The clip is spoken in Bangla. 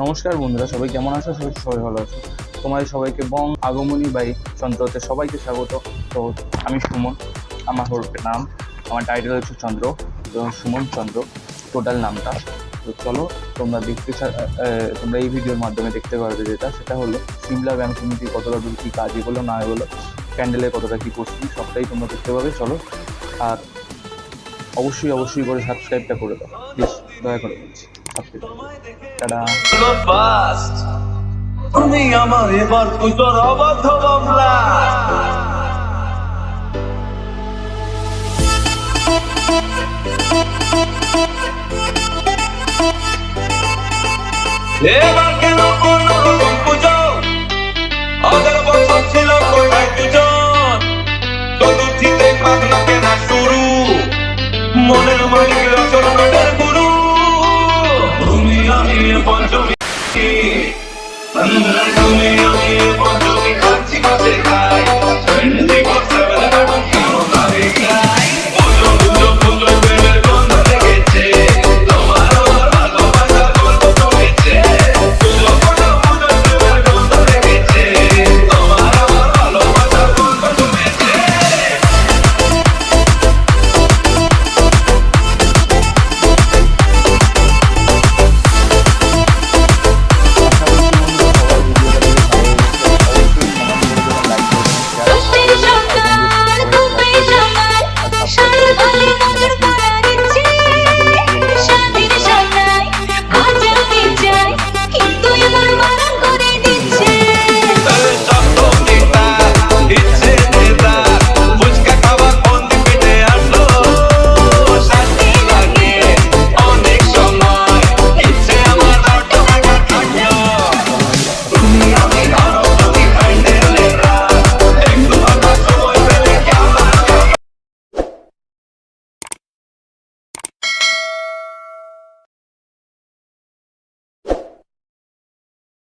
নমস্কার বন্ধুরা, সবাই কেমন আছো? সবাই সবাই ভালো আছো। তোমাদের সবাইকে বং আগমনী বাই চন্দ্রতে সবাইকে স্বাগত। তো আমি সুমন, আমার হল নাম, আমার টাইটেল হচ্ছে চন্দ্র সুমন চন্দ্র টোটাল নামটা। তো চলো, তোমরা দেখতে তোমরা এই ভিডিওর মাধ্যমে দেখতে পারবে যেটা, সেটা হলো সিমলা ব্যায়াম সমিতি কতটা দূর কী কাজ এগুলো না এগুলো প্যান্ডেলে কতটা কী করছি, সবটাই তোমরা দেখতে পাবে, চলো। আর অবশ্যই অবশ্যই করে সাবস্ক্রাইবটা করে দাও। প্লিজ দয়া করে বলছি তুমি আমার এবার পুজোর অবাধ বাংলা এবার কেন Come on, come on,